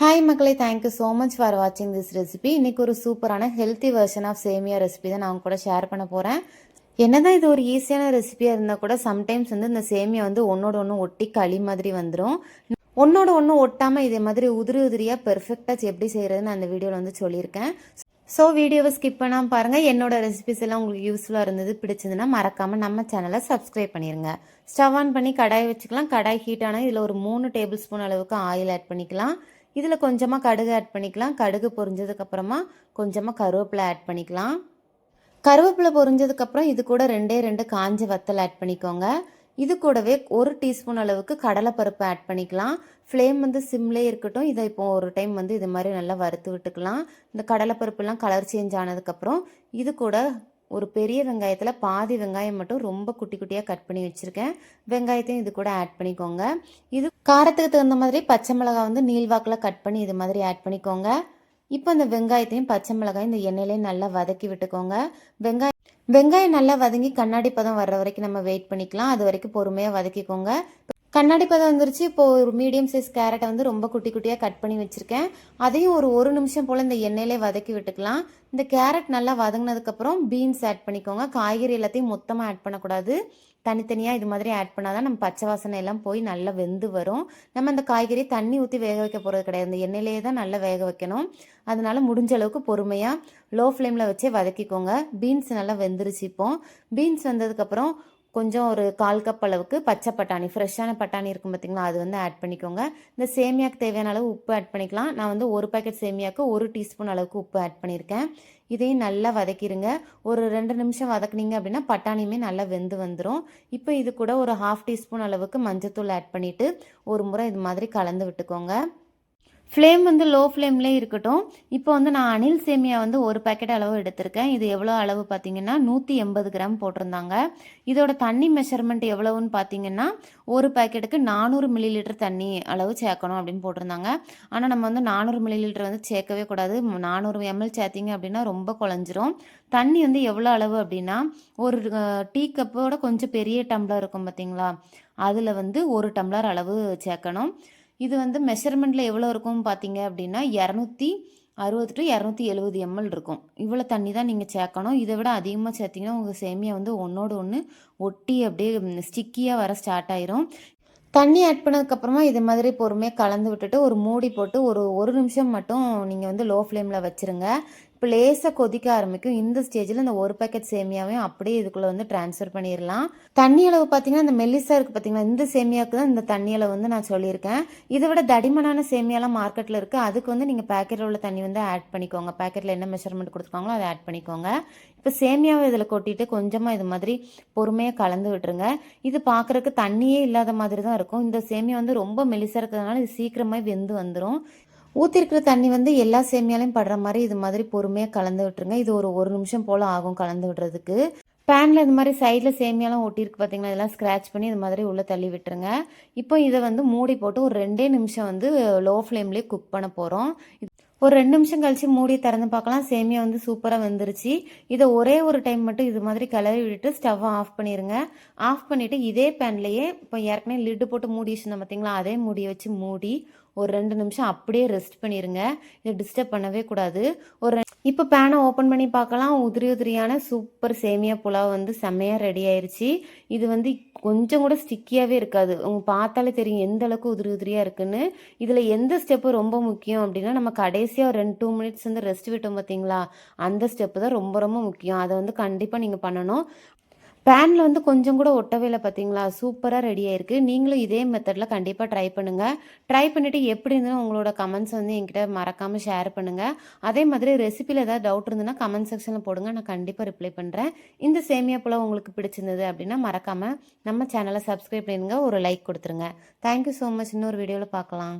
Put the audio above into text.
Hi மக்களே. Thank you so much for வாட்சிங் this recipe இன்றைக்கி ஒரு சூப்பரான healthy version of semiya recipe தான் நான் உங்க கூட ஷேர் பண்ண போகிறேன் என்னதான் இது ஒரு ஈஸியான ரெசிபியாக இருந்தால் கூட சம்டைம்ஸ் வந்து இந்த சேமியா வந்து ஒன்னோட ஒன்று ஒட்டி களி மாதிரி வந்துடும் ஒன்னோட ஒன்று ஒட்டாமல் இதே மாதிரி உதிரி உதிரியாக பெர்ஃபெக்டாக எப்படி செய்கிறதுன்னு அந்த வீடியோவில் வந்து சொல்லியிருக்கேன். ஸோ வீடியோவை ஸ்கிப் பண்ணாமல் பாருங்கள் என்னோட ரெசிபிஸ் எல்லாம் உங்களுக்கு யூஸ்ஃபுல்லாக இருந்தது பிடிச்சதுன்னா மறக்காமல் நம்ம சேனலை சப்ஸ்கிரைப் பண்ணிடுங்க ஸ்டவ் ஆன் பண்ணி கடாய் வச்சுக்கலாம். கடாய் ஹீட் ஆனால் இதில் ஒரு மூணு டேபிள் ஸ்பூன் அளவுக்கு ஆயில் ஆட் பண்ணிக்கலாம். இதில் கொஞ்சமாக கடுகு ஆட் பண்ணிக்கலாம். கடுகு பொரிஞ்சதுக்கப்புறமா கொஞ்சமாக கருவேப்பிலை ஆட் பண்ணிக்கலாம். கருவேப்பிலை பொரிஞ்சதுக்கப்புறம் இது கூட ரெண்டே ரெண்டு காஞ்ச வத்தல் ஆட் பண்ணிக்கோங்க. இது கூடவே ஒரு டீஸ்பூன் அளவுக்கு கடலைப்பருப்பு ஆட் பண்ணிக்கலாம். ஃப்ளேம் வந்து சிம்லே இருக்கட்டும். இதை இப்போ ஒரு டைம் வந்து இது மாதிரி நல்லா வறுத்து விட்டுக்கலாம். இந்த கடலைப்பருப்புலாம் கலர் சேஞ்ச் ஆனதுக்கப்புறம் இது கூட ஒரு பெரிய வெங்காயத்தில் பாதி வெங்காயம் மட்டும் ரொம்ப குட்டி குட்டியாக கட் பண்ணி வச்சுருக்கேன். வெங்காயத்தையும் இது கூட ஆட் பண்ணிக்கோங்க. இது காரத்துக்கு தகுந்த மாதிரி பச்சை மிளகாய் வந்து நீள்வாக்கில் கட் பண்ணி இது மாதிரி ஆட் பண்ணிக்கோங்க. இப்போ இந்த வெங்காயத்தையும் பச்சை மிளகாயும் இந்த எண்ணெயிலையும் நல்லா வதக்கி விட்டுக்கோங்க. வெங்காயம் வெங்காயம் நல்லா வதங்கி கண்ணாடி பதம் வர்ற வரைக்கும் நம்ம வெயிட் பண்ணிக்கலாம். அது வரைக்கும் பொறுமையாக வதக்கிக்கோங்க. கண்ணாடி பதம் வந்துருச்சு. இப்போ ஒரு மீடியம் சைஸ் கேரட்டை வந்து ரொம்ப குட்டி குட்டியாக கட் பண்ணி வச்சுருக்கேன். அதையும் ஒரு ஒரு நிமிஷம் போல் இந்த எண்ணெயிலே வதக்கி விட்டுக்கலாம். இந்த கேரட் நல்லா வதங்கினதுக்கப்புறம் பீன்ஸ் ஆட் பண்ணிக்கோங்க. காய்கறி எல்லாத்தையும் மொத்தமாக ஆட் பண்ணக்கூடாது. தனித்தனியாக இது மாதிரி ஆட் பண்ணால் தான் நம்ம பச்சை வாசனை எல்லாம் போய் நல்லா வெந்து வரும். நம்ம அந்த காய்கறி தண்ணி ஊற்றி வேக வைக்க போகிறது கிடையாது. இந்த எண்ணெயிலேயே தான் நல்லா வேக வைக்கணும். அதனால முடிஞ்ச அளவுக்கு பொறுமையாக லோ ஃப்ளேமில் வச்சே வதக்கிக்கோங்க. பீன்ஸ் நல்லா வெந்துருச்சு இப்போ. பீன்ஸ் வந்ததுக்கப்புறம் கொஞ்சம் ஒரு கால் கப் அளவுக்கு பச்சை பட்டாணி ஃப்ரெஷ்ஷான பட்டாணி இருக்கும் பார்த்தீங்களா அது வந்து ஆட் பண்ணிக்கோங்க. இந்த சேமியாக்கு தேவையான அளவு உப்பு ஆட் பண்ணிக்கலாம். நான் வந்து ஒரு பேக்கெட் சேமியாவுக்கு ஒரு டீஸ்பூன் அளவுக்கு உப்பு ஆட் பண்ணியிருக்கேன். இதையும் நல்லா வதக்கிடுங்க ஒரு ரெண்டு நிமிஷம் வதக்குனீங்க அப்படின்னா பட்டாணியுமே நல்லா வெந்து வந்துடும் இப்போ இது கூட ஒரு ஹாஃப் டீஸ்பூன் அளவுக்கு மஞ்சத்தூள் ஆட் பண்ணிவிட்டு ஒரு முறை இது மாதிரி கலந்து விட்டுக்கோங்க. ஃப்ளேம் வந்து லோ ஃப்ளேம்லே இருக்கட்டும். இப்போ வந்து நான் அணில் சேமியா வந்து ஒரு பேக்கெட் அளவு எடுத்திருக்கேன். இது எவ்வளோ அளவு பார்த்தீங்கன்னா நூற்றி எண்பது கிராம் போட்டிருந்தாங்க. இதோட தண்ணி மெஷர்மெண்ட் எவ்வளவுன்னு பார்த்தீங்கன்னா ஒரு பேக்கெட்டுக்கு நானூறு மில்லி லிட்டர் தண்ணி அளவு சேர்க்கணும் அப்படின்னு போட்டிருந்தாங்க. ஆனால் நம்ம வந்து நானூறு மில்லி லிட்டர் வந்து சேர்க்கவே கூடாது. நானூறு எம்எல் சேர்த்திங்க அப்படின்னா ரொம்ப குழஞ்சிரும். தண்ணி வந்து எவ்வளோ அளவு அப்படின்னா ஒரு டீ கப்போட கொஞ்சம் பெரிய டம்ளர் இருக்கும் பார்த்தீங்களா? அதில் வந்து ஒரு டம்ளர் அளவு சேர்க்கணும். இது வந்து மெஷர்மெண்ட்டில் எவ்வளோ இருக்கும் பார்த்தீங்க அப்படின்னா இரநூத்தி அறுபது டு இரநூத்தி எழுபது எம்எல் இருக்கும். இவ்வளோ தண்ணி தான் நீங்கள் சேர்க்கணும். இதை விட அதிகமாக சேர்த்திங்கன்னா உங்கள் சேமியா வந்து ஒன்றோடு ஒன்று ஒட்டி அப்படியே ஸ்டிக்கியாக வர ஸ்டார்ட் ஆயிரும். தண்ணி ஆட் பண்ணதுக்கப்புறமா இது மாதிரி பொறுமையாக கலந்து விட்டுட்டு ஒரு மூடி போட்டு ஒரு ஒரு நிமிஷம் மட்டும் நீங்கள் வந்து லோ ஃப்ளேமில் வச்சுருங்க. இப்போ லேசாக கொதிக்க ஆரம்பிக்கும். இந்த ஸ்டேஜில் இந்த ஒரு பேக்கெட் சேமியாவையும் அப்படியே இதுக்குள்ளே வந்து ட்ரான்ஸ்ஃபர் பண்ணிடலாம் தண்ணி அளவு பார்த்தீங்கன்னா இந்த மெல்லிசா இருக்குது பார்த்தீங்கன்னா இந்த சேமியாவுக்கு தான் இந்த தண்ணி அளவு வந்து நான் சொல்லியிருக்கேன். இதை விட தடிமனான சேமியாலாம் மார்க்கெட்டில் இருக்குது அதுக்கு வந்து நீங்கள் பேக்கெட்டில் உள்ள தண்ணி வந்து ஆட் பண்ணிக்கோங்க. பேக்கெட்டில் என்ன மெஷர்மெண்ட் கொடுத்துருக்காங்களோ அதை ஆட் பண்ணிக்கோங்க. இப்போ சேமியாவை இதில் கொட்டிட்டு கொஞ்சமாக இது மாதிரி பொறுமையாக கலந்து விட்டுருங்க. இது பார்க்குறக்கு தண்ணியே இல்லாத மாதிரி தான் இருக்கும். இந்த சேமியா வந்து ரொம்ப மெலிசாக இருக்கிறதுனால இது சீக்கிரமாக வெந்து வந்துடும் ஊற்றிருக்கிற தண்ணி வந்து எல்லா சேமியாலையும் படுற மாதிரி இது மாதிரி பொறுமையாக கலந்து விட்டுருங்க. இது ஒரு ஒரு நிமிஷம் போல் ஆகும் கலந்து விடுறதுக்கு. பேனில் இது மாதிரி சைடில் சேமியாலாம் ஒட்டியிருக்கு பார்த்தீங்கன்னா இதெல்லாம் ஸ்க்ராச் பண்ணி இது மாதிரி உள்ளே தள்ளி விட்டுருங்க. இப்போ இதை வந்து மூடி போட்டு ஒரு ரெண்டே நிமிஷம் வந்து லோ ஃப்ளேம்லேயே குக் பண்ண போகிறோம் ஒரு ரெண்டு நிமிஷம் கழித்து மூடி திறந்து பார்க்கலாம். சேமியா வந்து சூப்பராக வந்துருச்சு. இதை ஒரே ஒரு டைம் மட்டும் இது மாதிரி கிளறி விட்டுட்டு ஸ்டவ்வை ஆஃப் பண்ணிடுங்க ஆஃப் பண்ணிவிட்டு இதே பேன்லேயே இப்போ ஏற்கனவே லிட்டு போட்டு மூடி வச்சுருந்தோம் பார்த்தீங்களா அதே மூடியை வச்சு மூடி ஒரு ரெண்டு நிமிஷம் அப்படியே ரெஸ்ட் பண்ணிடுங்க இதை டிஸ்டர்ப் பண்ணவே கூடாது. ஒரு இப்போ பேனை ஓப்பன் பண்ணி பார்க்கலாம் உதிரி உதிரியான சூப்பர் சேமியா புலாவ் வந்து செம்மையாக ரெடி ஆயிடுச்சு இது வந்து கொஞ்சம் கூட ஸ்டிக்கியாகவே இருக்காது. உங்க பார்த்தாலே தெரியும் எந்த அளவுக்கு உதிரி உதிரியாக இருக்குன்னு. இதில் எந்த ஸ்டெப்பு ரொம்ப முக்கியம் அப்படின்னா நம்ம கடைசியாக ஒரு ரெண்டு டூ மினிட்ஸ் வந்து ரெஸ்ட் விட்டோம் பார்த்தீங்களா அந்த ஸ்டெப்பு தான் ரொம்ப ரொம்ப முக்கியம். அதை வந்து கண்டிப்பாக நீங்கள் பண்ணணும். பேனில் வந்து கொஞ்சம் கூட ஒட்டவே இல்லை பார்த்தீங்களா? சூப்பராக ரெடி ஆயிருக்கு. நீங்களும் இதே மெத்தடில் கண்டிப்பாக ட்ரை பண்ணுங்கள் ட்ரை பண்ணிவிட்டு எப்படி இருந்ததுன்னு உங்களோட கமெண்ட்ஸ் வந்து என்கிட்ட மறக்காமல் ஷேர் பண்ணுங்கள் அதே மாதிரி ரெசிபியில் ஏதாவது டவுட் இருந்ததுன்னா கமெண்ட் செக்ஷனில் போடுங்க. நான் கண்டிப்பாக ரிப்ளை பண்ணுறேன் இந்த சேமியா போல் உங்களுக்கு பிடிச்சிருந்தது அப்படின்னா மறக்காமல் நம்ம சேனலை சப்ஸ்கிரைப் பண்ணுங்க ஒரு லைக் கொடுத்துருங்க. தேங்க்யூ ஸோ மச் இன்னொரு வீடியோவில் பார்க்கலாம்.